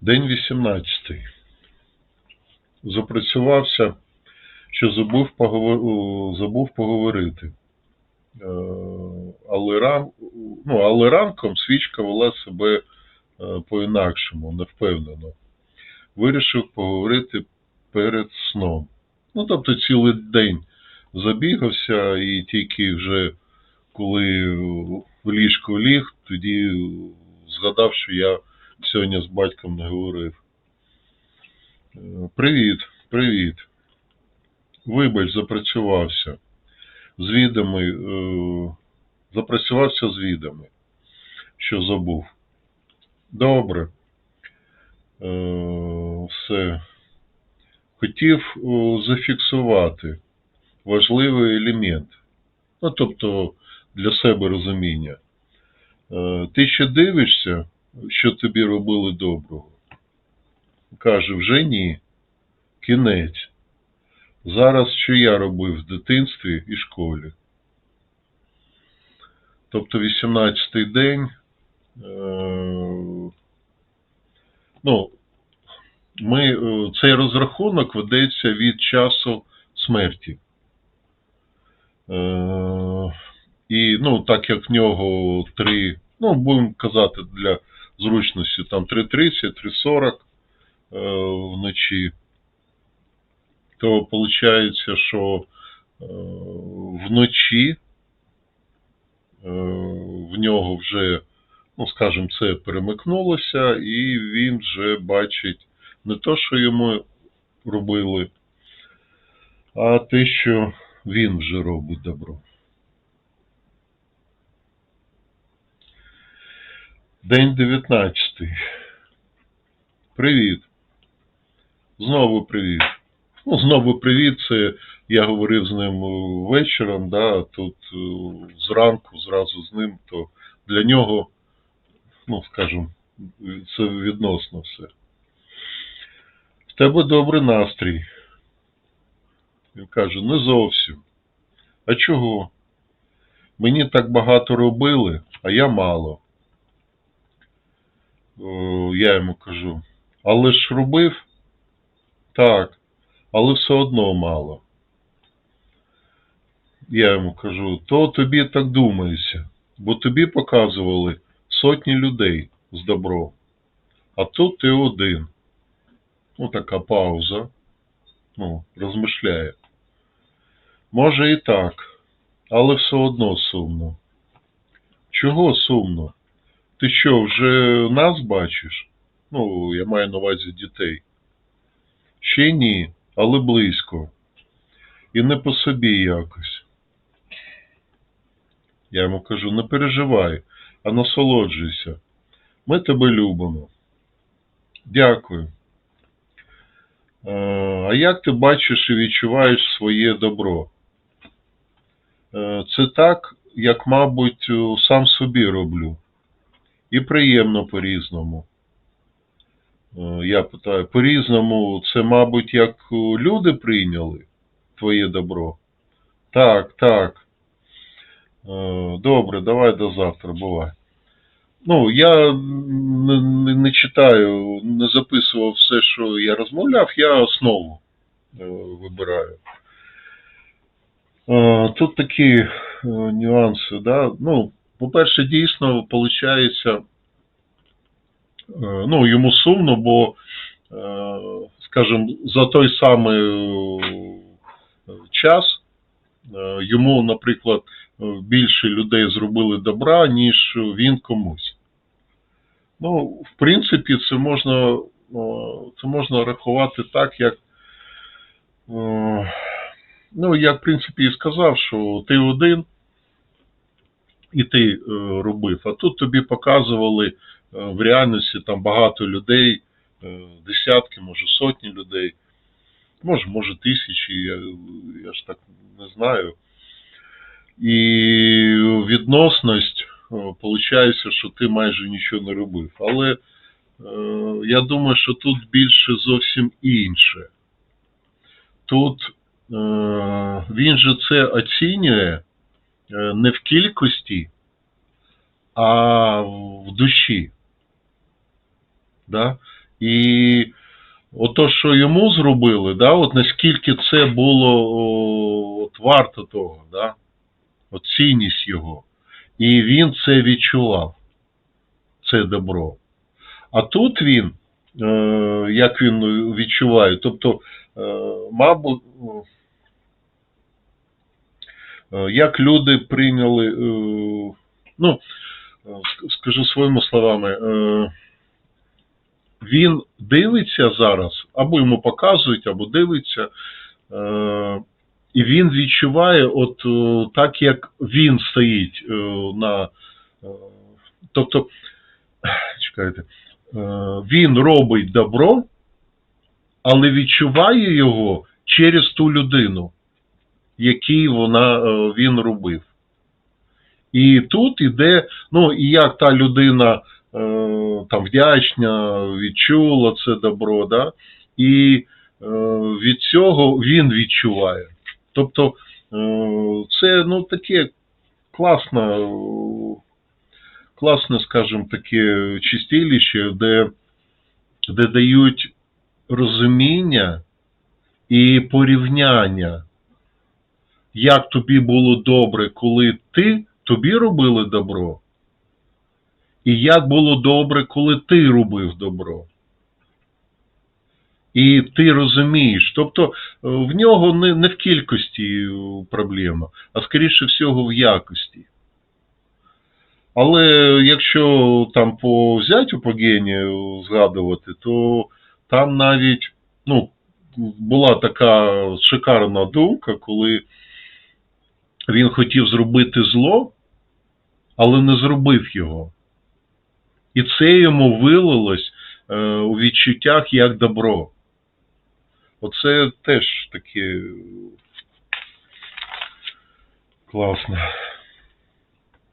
День 18. Запрацювався, що забув, забув поговорити. Е, Але, ран... ну, але ранком свічка вела себе е, по-інакшому, невпевнено. Вирішив поговорити перед сном. Ну, тобто цілий день забігався і тільки вже коли в ліжко ліг, тоді згадав, що я сьогодні з батьком не говорив. Е, Привіт, привіт. Вибач, запрацювався. З відами, е, запрацювався з відами, що забув. Добре. Е, все. Хотів зафіксувати важливий елемент. Ну, тобто, для себе розуміння. Е, Ти ще дивишся, що тобі робили доброго? Каже, вже ні. Кінець. Зараз що я робив в дитинстві і школі. Тобто 18-й день. Е, ну, ми, е, цей розрахунок ведеться від часу смерті. Е, і, ну, так як в нього три, ну, будемо казати для зручності, там 3.30, 3.40 е, вночі, то виходить, що е, вночі е, в нього вже, ну, скажімо, це перемикнулося, і він вже бачить не то, що йому робили, а те, що він вже робить добро. День 19. Привіт. Знову привіт. Ну, знову привіт. Це я говорив з ним вечором, да, тут е, зранку, зразу з ним, то для нього, ну, скажімо, це відносно все. В тебе добрий настрій. Він каже, не зовсім. А чого? Мені так багато робили, а я мало. О, я йому кажу, але ж робив? Так, але все одно мало. Я йому кажу, то тобі так думається, бо тобі показували сотні людей з добром, а тут ти один. Ну, така пауза. Ну, розмишляє. Може і так, але все одно сумно. Чого сумно? Ти що, вже нас бачиш? Ну, я маю на увазі дітей. Ще ні, але близько. І не по собі якось. Я йому кажу, не переживай, а насолоджуйся. Ми тебе любимо. Дякую. Е, А як ти бачиш і відчуваєш своє добро? Е, Це так, як, мабуть, сам собі роблю. І приємно по-різному. Е, Я питаю, по-різному, це, мабуть, як люди прийняли твоє добро? Так, так. Е, Добре, давай до завтра, бувай. Ну, я не, не, читаю, не записував все, що я розмовляв, я основу е, вибираю. Тут такі нюанси, да. Ну, по-перше, дійсно, виходить, ну, йому сумно, бо, е, скажімо, за той самий е, час е, йому, наприклад, е, більше людей зробили добра, ніж він комусь. Ну, в принципі, це можна, е, це можна рахувати так, як, е, ну, я, в принципі, і сказав, що ти один, і ти е, робив, а тут тобі показували е, в реальності там багато людей, е, десятки, може сотні людей, може, може тисячі, я, я ж так не знаю. І відносність, виходить, що ти майже нічого не робив. Але я думаю, що тут більше зовсім інше. Тут він же це оцінює не в кількості, а в душі. Да? І ото, що йому зробили, да, от наскільки це було от варто того, да, цінність його. І він це відчував, це добро. А тут він, е, як він відчуває, тобто, е, мабуть, е, як люди прийняли, е, ну, е, скажу своїми словами, е, він дивиться зараз, або йому показують, або дивиться, е, і він відчуває, от е, так як він стоїть е, на. е, Тобто, чекайте, е, він робить добро, але відчуває його через ту людину, якій вона, е, він робив. І тут іде, ну і як та людина е, там вдячна, відчула це добро, да? і е, від цього він відчуває. Тобто це ну, таке класне, класне, скажімо, таке чистилище, де, де дають розуміння і порівняння, як тобі було добре, коли ти, тобі робили добро, і як було добре, коли ти робив добро. І ти розумієш, тобто е, в нього не, не в кількості е, проблема, а скоріше всього в якості. Але якщо там по взятю по генію згадувати, то там навіть ну, була така шикарна думка, коли він хотів зробити зло, але не зробив його. І це йому вилилось е, у відчуттях як добро. Оце теж таке класно.